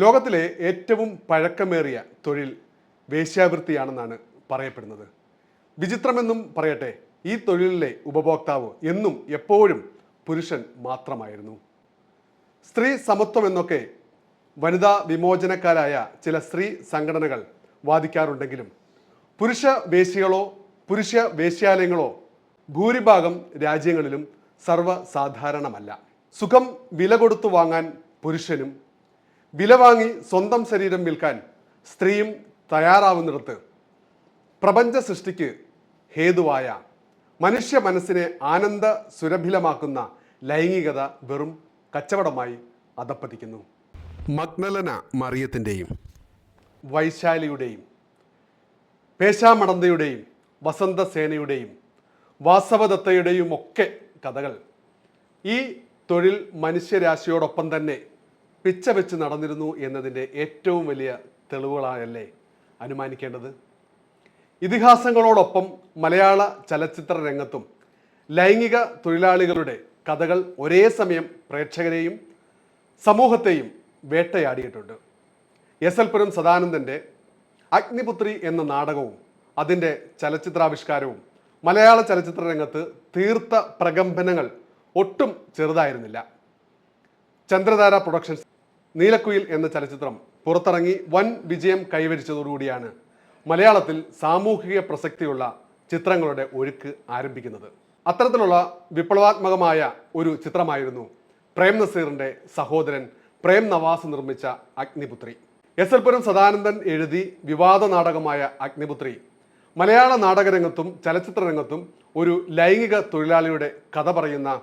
ലോകത്തിലെ ഏറ്റവും പഴക്കമേറിയ തൊഴിൽ വേശ്യാവൃത്തിയാണെന്നാണ് പറയപ്പെടുന്നത്. വിചിത്രമെന്നും പറയട്ടെ ഈ തൊഴിലിലെ ഉപഭോക്താവ് എന്നും എപ്പോഴും പുരുഷൻ മാത്രമായിരുന്നു. സ്ത്രീ സമത്വം എന്നൊക്കെ വനിതാ വിമോചനക്കാരായ ചില സ്ത്രീ സംഘടനകൾ വാദിക്കാറുണ്ടെങ്കിലും പുരുഷ വേശ്യകളോ പുരുഷ വേശ്യാലയങ്ങളോ ഭൂരിഭാഗം രാജ്യങ്ങളിലും സർവസാധാരണമല്ല. സുഖം വില കൊടുത്തു വാങ്ങാൻ പുരുഷനും വില വാങ്ങി സ്വന്തം ശരീരം വിൽക്കാൻ സ്ത്രീയും തയ്യാറാവുന്നിടത്ത് പ്രപഞ്ച സൃഷ്ടിക്ക് ഹേതുവായ മനുഷ്യ മനസ്സിനെ ആനന്ദ സുരഭിലമാക്കുന്ന ലൈംഗികത വെറും കച്ചവടമായി അധപ്പതിക്കുന്നു മഗ്നലന മറിയത്തിന്റെയും വൈശാലിയുടെയും പേശാമടന്തയുടെയും വസന്തസേനയുടെയും വാസവദത്തയുടെയും ഒക്കെ കഥകൾ ഈ തൊഴിൽ മനുഷ്യരാശിയോടൊപ്പം തന്നെ പിച്ച വെച്ച് നടന്നിരുന്നു എന്നതിന്റെ ഏറ്റവും വലിയ തെളിവുകളായല്ലേ അനുമാനിക്കേണ്ടത്? ഇതിഹാസങ്ങളോടൊപ്പം മലയാള ചലച്ചിത്ര രംഗത്തും ലൈംഗിക തൊഴിലാളികളുടെ കഥകൾ ഒരേ സമയം പ്രേക്ഷകരെയും സമൂഹത്തെയും വേട്ടയാടിയിട്ടുണ്ട്. എസ് എൽ പുരം സദാനന്ദന്റെ അഗ്നിപുത്രി എന്ന നാടകവും അതിന്റെ ചലച്ചിത്രാവിഷ്കാരവും മലയാള ചലച്ചിത്ര രംഗത്ത് തീർത്ത പ്രകമ്പനങ്ങൾ ഒട്ടും ചെറുതായിരുന്നില്ല. ചന്ദ്രധാര പ്രൊഡക്ഷൻസ് നീലക്കുയിൽ എന്ന ചലച്ചിത്രം പുറത്തിറങ്ങി വൻ വിജയം കൈവരിച്ചതോടുകൂടിയാണ് മലയാളത്തിൽ സാമൂഹിക പ്രസക്തിയുള്ള ചിത്രങ്ങളുടെ ഒഴുക്ക് ആരംഭിക്കുന്നത്. അത്തരത്തിലുള്ള വിപ്ലവാത്മകമായ ഒരു ചിത്രമായിരുന്നു പ്രേം നസീറിന്റെ സഹോദരൻ പ്രേം നവാസ് നിർമ്മിച്ച അഗ്നിപുത്രി. എസ് എൽ പുരം സദാനന്ദൻ എഴുതി വിവാദ നാടകമായ അഗ്നിപുത്രി. മലയാള നാടകരംഗത്തും ചലച്ചിത്ര രംഗത്തും ഒരു ലൈംഗിക തൊഴിലാളിയുടെ കഥ പറയുന്ന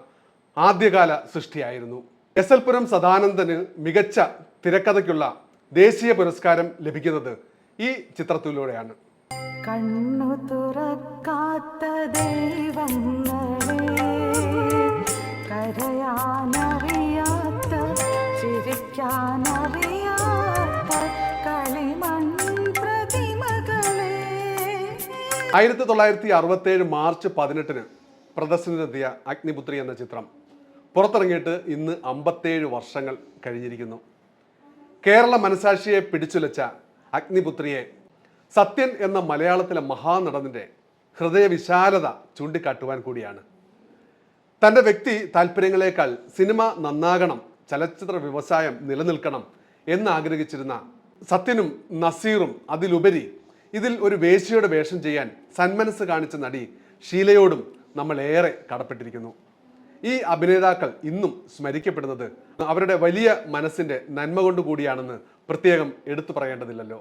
ആദ്യകാല സൃഷ്ടിയായിരുന്നു. എസ് എൽ പുരം സദാനന്ദന് മികച്ച തിരക്കഥയ്ക്കുള്ള ദേശീയ പുരസ്കാരം ലഭിക്കുന്നത് ഈ ചിത്രത്തിലൂടെയാണ്. കണ്ണു തുറക്കാത്ത ദൈവങ്ങളെ കരയാനറിയാത്ത ചിരിക്കാനറിയാത്ത കളിമൺ പ്രതിമകളെ. ആയിരത്തി തൊള്ളായിരത്തി അറുപത്തേഴ് മാർച്ച് പതിനെട്ടിന് പ്രദർശനത്തിനെത്തിയ അഗ്നിപുത്രി എന്ന ചിത്രം. പുറത്തിറങ്ങിയിട്ട് ഇന്ന് അമ്പത്തേഴ് വർഷങ്ങൾ കഴിഞ്ഞിരിക്കുന്നു. കേരള മനസാക്ഷിയെ പിടിച്ചുലച്ച അഗ്നിപുത്രിയെ സത്യൻ എന്ന മലയാളത്തിലെ മഹാനടനിന്റെ ഹൃദയവിശാലത ചൂണ്ടിക്കാട്ടുവാൻ കൂടിയാണ്. തന്റെ വ്യക്തി താല്പര്യങ്ങളെക്കാൾ സിനിമ നന്നാകണം ചലച്ചിത്ര വ്യവസായം നിലനിൽക്കണം എന്നാഗ്രഹിച്ചിരുന്ന സത്യനും നസീറും അതിലുപരി ഇതിൽ ഒരു വേശിയുടെ വേഷം ചെയ്യാൻ സന്മനസ് കാണിച്ച നടി ഷീലയോടും നമ്മൾ ഏറെ കടപ്പെട്ടിരിക്കുന്നു. ഈ അഭിനേതാക്കൾ ഇന്നും സ്മരിക്കപ്പെടുന്നത് അവരുടെ വലിയ മനസ്സിന്റെ നന്മ കൊണ്ട് കൂടിയാണെന്ന് പ്രത്യേകം എടുത്തു പറയേണ്ടതില്ലല്ലോ.